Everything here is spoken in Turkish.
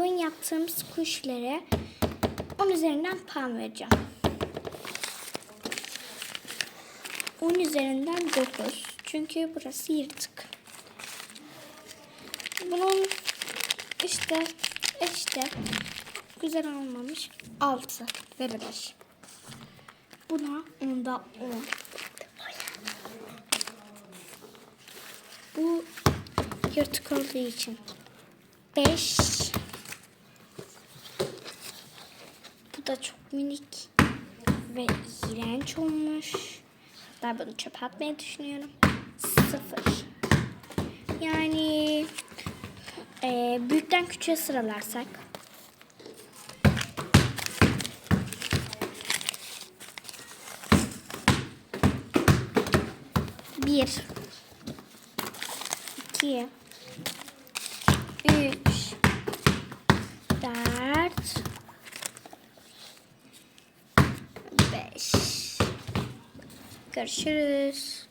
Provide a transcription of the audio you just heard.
bugün yaptığımız kuşlara 10 üzerinden puan vereceğim. 10 üzerinden 9. Çünkü burası yırtık. Bunun işte işte güzel olmamış 6 verilir. Buna onda 10. Bu yırtık olduğu için 5. Bu da çok minik ve iğrenç olmuş. Hatta bunu çöpe atmayı düşünüyorum. 0. Yani e, büyükten küçüğe sıralarsak bir, iki, üç, 5. Görüşürüz.